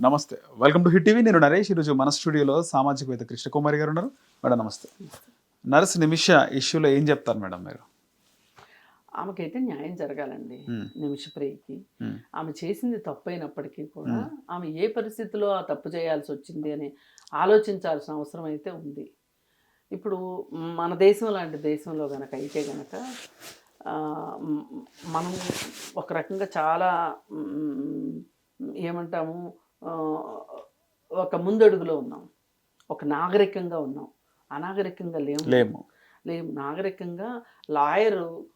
నమస్తే. Welcome to hit TV నేను నరేష్. ఈరోజు మన స్టూడియోలో సామాజికవేత్త కృష్ణకుమారి గారు ఉన్నారు. మేడం నమస్తే. నర్స్ నిమిష ఇష్యూలో ఏం చెప్తారు మేడం మీరు? ఆమెకైతే న్యాయం జరగాలండి. మ్మ్. నిమిషప్రియకి మ్మ్. ఆమె చేసింది తప్పైనప్పటికీ కూడా ఆమె ఏ పరిస్థితిలో ఆ తప్పు చేయాల్సి వచ్చింది అని ఆలోచించాల్సిన అవసరం అయితే ఉంది. ఇప్పుడు మన దేశం లాంటి దేశంలో గనక అయితే గనక మనం ఒక రకంగా చాలా ఏమంటాము ఒక ముందడుగులో ఉన్నాం. ఒక నాగరికంగా ఉన్నాం. అనాగరికంగా లేము. లేము. లేము. నాగరికంగా లాయరు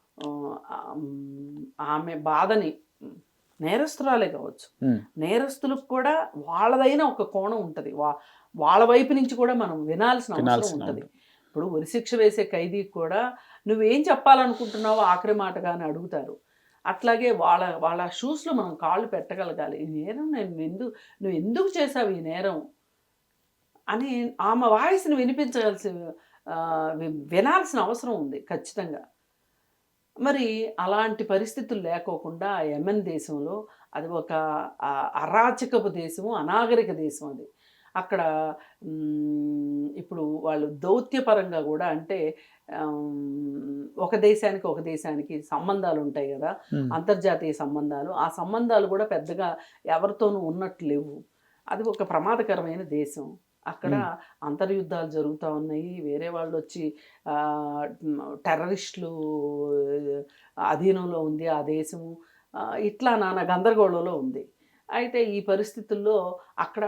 ఆమ్, బాధని నేరస్తురాలే కావచ్చు. నేరస్తులకు కూడా వాళ్ళదైన ఒక కోణం ఉంటుంది. వా వాళ్ళ వైపు నుంచి కూడా మనం వినాల్సిన అవసరం ఉంటుంది. ఇప్పుడు ఉరిశిక్ష వేసే ఖైదీ కూడా నువ్వేం చెప్పాలనుకుంటున్నావో ఆఖరి మాటగా అని అడుగుతారు. అట్లాగే వాళ్ళ వాళ్ళ షూస్లో మనం కాళ్ళు పెట్టగలగాలి. ఈ నేరం నేను ఎందుకు నువ్వు ఎందుకు చేసావు ఈ నేరం? అని ఆమె వాయిస్ని వినిపించవలసి వినాల్సిన అవసరం ఉంది ఖచ్చితంగా. మరి అలాంటి పరిస్థితులు లేకోకుండా యెమెన్ దేశంలో అది ఒక అరాచకపు దేశము అనాగరిక దేశం అది. అక్కడ ఇప్పుడు వాళ్ళు దౌత్యపరంగా కూడా అంటే ఒక దేశానికి ఒక దేశానికి సంబంధాలు ఉంటాయి కదా. అంతర్జాతీయ సంబంధాలు. ఆ సంబంధాలు కూడా పెద్దగా ఎవరితోనూ ఉన్నట్టు లేవు. అది ఒక ప్రమాదకరమైన దేశం. అక్కడ అంతర్యుద్ధాలు జరుగుతూ ఉన్నాయి. వేరే వాళ్ళు వచ్చి టెర్రరిస్టులు అధీనంలో ఉంది ఆ దేశము. ఇట్లా నానా గందరగోళంలో ఉంది. అయితే ఈ పరిస్థితుల్లో అక్కడ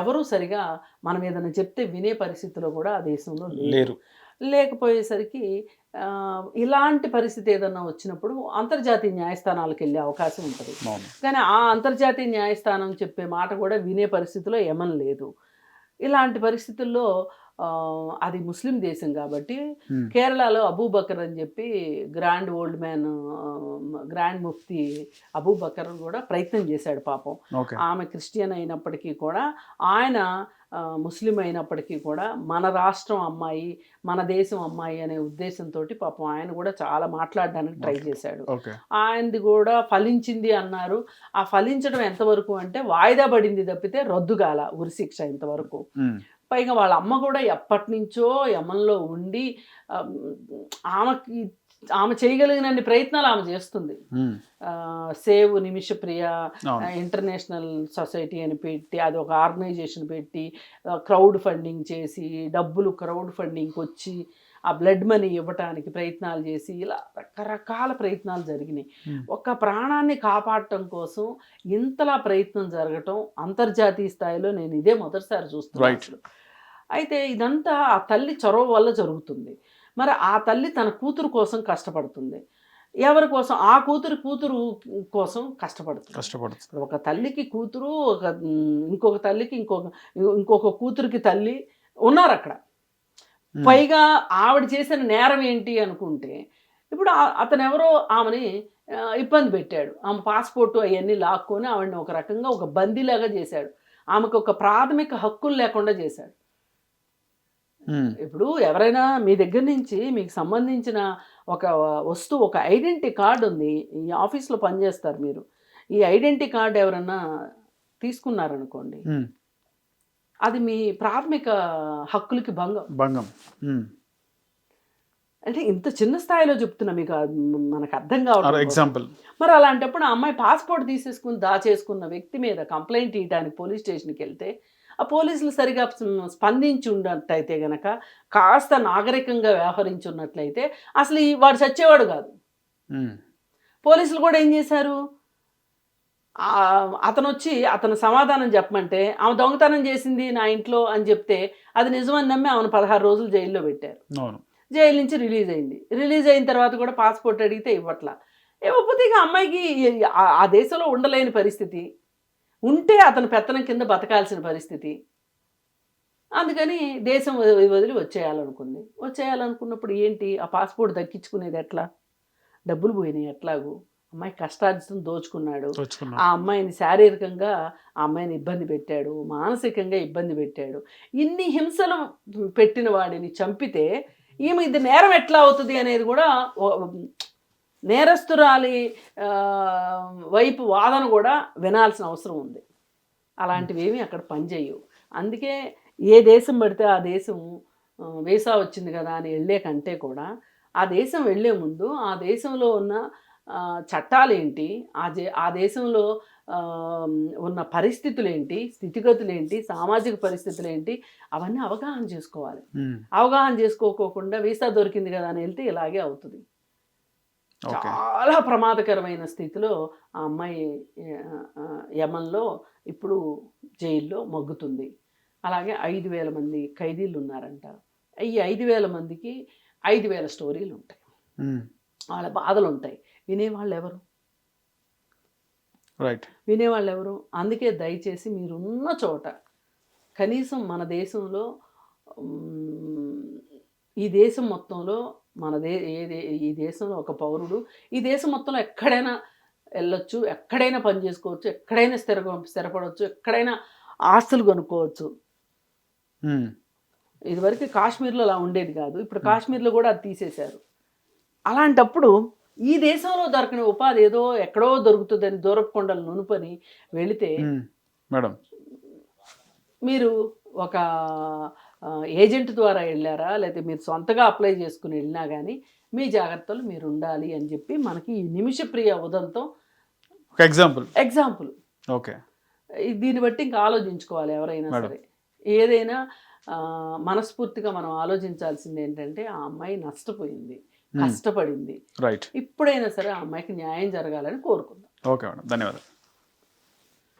ఎవరు సరిగా మనం ఏదైనా చెప్తే వినే పరిస్థితిలో కూడా ఆ దేశంలో లేరు. లేకపోయేసరికి ఇలాంటి పరిస్థితి ఏదన్నా వచ్చినప్పుడు అంతర్జాతీయ న్యాయస్థానాలకు వెళ్ళే అవకాశం ఉంటుంది. కానీ ఆ అంతర్జాతీయ న్యాయస్థానం చెప్పే మాట కూడా వినే పరిస్థితిలో ఏమన్ లేదు. ఇలాంటి పరిస్థితుల్లో అది ముస్లిం దేశం కాబట్టి మ్మ్. కేరళలో అబూబకర్ అని చెప్పి grand old man grand Mufti Abubakar కూడా ప్రయత్నం చేశాడు పాపం. ఆమె క్రిస్టియన్ అయినప్పటికీ కూడా ఆయన ముస్లిం అయినప్పటికీ కూడా మన రాష్ట్రం అమ్మాయి మన దేశం అమ్మాయి అనే ఉద్దేశంతో పాపం ఆయన కూడా చాలా మాట్లాడడానికి ట్రై చేశాడు. ఆయనది కూడా ఫలించింది అన్నారు. ఆ ఫలించడం ఎంతవరకు అంటే వాయిదా పడింది తప్పితే రద్దుగాల ఉరిశిక్ష ఇంతవరకు. మ్మ్. పైగా వాళ్ళ అమ్మ కూడా ఎప్పటి నుంచో యమన్లో ఉండి ఆమెకి ఆమె చేయగలిగినన్ని ప్రయత్నాలు ఆమె చేస్తుంది. సేవ్ నిమిషప్రియ అవును. ఇంటర్నేషనల్ సొసైటీ అని పెట్టి అది ఒక ఆర్గనైజేషన్ పెట్టి క్రౌడ్ ఫండింగ్ చేసి డబ్బులు క్రౌడ్ ఫండింగ్కి వచ్చి ఆ బ్లడ్ మనీ ఇవ్వటానికి ప్రయత్నాలు చేసి ఇలా రకరకాల ప్రయత్నాలు జరిగినాయి. ఒక ప్రాణాన్ని కాపాడటం కోసం ఇంతలా ప్రయత్నం జరగటం అంతర్జాతీయ స్థాయిలో నేను ఇదే మొదటిసారి చూస్తున్నాను. అయితే ఇదంతా ఆ తల్లి చొరవ వల్ల జరుగుతుంది. మరి ఆ తల్లి తన కూతురు కోసం కష్టపడుతుంది. ఎవరి కోసం? ఆ కూతురు కూతురు కోసం కష్టపడుతుంది. కష్టపడుతుంది. ఒక తల్లికి కూతురు ఒక ఇంకొక తల్లికి ఇంకొక ఇంకొక కూతురికి తల్లి ఉన్నారు అక్కడ. పైగా ఆవిడ చేసిన నేరం ఏంటి అనుకుంటే ఇప్పుడు అతను ఎవరో ఆమెని ఇబ్బంది పెట్టాడు. ఆమె పాస్పోర్టు అవన్నీ లాక్కొని ఆవిడని ఒక రకంగా ఒక బందీలాగా చేశాడు. ఆమెకు ఒక ప్రాథమిక హక్కులు లేకుండా చేశాడు. ఇప్పుడు ఎవరైనా మీ దగ్గర నుంచి మీకు సంబంధించిన ఒక వస్తువు ఒక ఐడెంటిటీ కార్డు ఉంది. ఈ ఆఫీస్లో పనిచేస్తారు మీరు. ఈ ఐడెంటిటీ కార్డు ఎవరన్నా తీసుకున్నారనుకోండి. అది మీ ప్రాథమిక హక్కులకి భంగం. భంగం. అంటే ఇంత చిన్న స్థాయిలో చెప్తున్నా మీకు మనకు అర్థం కావడం ఎగ్జాంపుల్. మరి అలాంటప్పుడు ఆ అమ్మాయి పాస్పోర్ట్ తీసేసుకుని దాచేసుకున్న వ్యక్తి మీద కంప్లైంట్ ఇవ్వడానికి పోలీస్ స్టేషన్కి వెళ్తే ఆ పోలీసులు సరిగా స్ప- స్పందించి ఉన్నట్టయితే గనక కాస్త నాగరికంగా వ్యవహరించి ఉన్నట్లయితే అసలు ఈ వాడు చచ్చేవాడు కాదు. పోలీసులు కూడా ఏం చేశారు? అతను వచ్చి అతను సమాధానం చెప్పమంటే ఆమె దొంగతనం చేసింది నా ఇంట్లో అని చెప్తే అది నిజమని నమ్మి ఆమెను పదహారు రోజులు జైల్లో పెట్టారు. జైలు నుంచి రిలీజ్ అయింది. రిలీజ్ అయిన తర్వాత కూడా పాస్పోర్ట్ అడిగితే ఇవ్వట్లా. ఇవ్వకపోతే ఇక అమ్మాయికి ఆ దేశంలో ఉండలేని పరిస్థితి. ఉంటే అతను పెత్తనం కింద బతకాల్సిన పరిస్థితి. అందుకని దేశం వదిలి వచ్చేయాలనుకుంది. వచ్చేయాలనుకున్నప్పుడు ఏంటి? ఆ పాస్పోర్ట్ దక్కించుకునేది ఎట్లా? డబ్బులు పోయినాయి ఎట్లాగూ? అమ్మాయి కష్టార్జితం దోచుకున్నాడు. ఆ అమ్మాయిని శారీరకంగా ఆ అమ్మాయిని ఇబ్బంది పెట్టాడు. మానసికంగా ఇబ్బంది పెట్టాడు. ఇన్ని హింసలు పెట్టిన వాడిని చంపితే ఈమె ఇది నేరం ఎట్లా అవుతుంది అనేది కూడా నేరస్తురాలి వైపు వాదన కూడా వినాల్సిన అవసరం ఉంది. అలాంటివి ఏమీ అక్కడ పనిచేయవు అందుకే ఏ దేశం పడితే ఆ దేశం వీసా వచ్చింది కదా అని వెళ్ళే కంటే కూడా ఆ దేశం వెళ్ళే ముందు ఆ దేశంలో ఉన్న చట్టాలు ఏంటి ఆ దే ఆ దేశంలో ఉన్న పరిస్థితులు ఏంటి స్థితిగతులు ఏంటి సామాజిక పరిస్థితులు ఏంటి అవన్నీ అవగాహన చేసుకోవాలి. అవగాహన చేసుకోకోకుండా వీసా దొరికింది కదా అని వెళ్తే ఇలాగే అవుతుంది. చాలా ప్రమాదకరమైన స్థితిలో ఆ అమ్మాయి యమన్లో ఇప్పుడు జైల్లో మగ్గుతుంది. అలాగే ఐదు వేల మంది ఖైదీలు ఉన్నారంట. ఈ ఐదు వేల మందికి ఐదు వేల స్టోరీలు ఉంటాయి. వాళ్ళ బాధలు ఉంటాయి వినేవాళ్ళు ఎవరు? రైట్. వినేవాళ్ళు ఎవరు? అందుకే దయచేసి మీరున్న చోట కనీసం మన దేశంలో ఈ దేశం మొత్తంలో మన దే ఏ ఈ దేశంలో ఒక పౌరుడు ఈ దేశం మొత్తంలో ఎక్కడైనా వెళ్ళొచ్చు ఎక్కడైనా పని చేసుకోవచ్చు ఎక్కడైనా స్థిర స్థిరపడవచ్చు ఎక్కడైనా ఆస్తులు కొనుక్కోవచ్చు. ఇదివరకు కాశ్మీర్లో అలా ఉండేది కాదు ఇప్పుడు కాశ్మీర్లో కూడా అది తీసేశారు. అలాంటప్పుడు ఈ దేశంలో దొరకని ఉపాధి ఏదో ఎక్కడో దొరుకుతుందని దూరపు కొండలు నునుపని వెళితే మేడం. మీరు ఒక ఏజెంట్ ద్వారా వెళ్ళారా? లేకపోతే మీరు సొంతగా అప్లై చేసుకుని వెళ్ళినా కానీ మీ జాగ్రత్తలు మీరు ఉండాలి అని చెప్పి మనకి ఈ నిమిషప్రియ ఉదంతం ఒక ఎగ్జాంపుల్. ఎగ్జాంపుల్. ఓకే. దీన్ని బట్టి ఇంకా ఆలోచించుకోవాలి ఎవరైనా. సరే. ఏదైనా మనస్ఫూర్తిగా మనం ఆలోచించాల్సింది ఏంటంటే ఆ అమ్మాయి నష్టపోయింది. కష్టపడింది. రైట్. ఇప్పుడైనా సరే ఆ అమ్మాయికి న్యాయం జరగాలని కోరుకుందాం. Okay madam. ధన్యవాదాలు.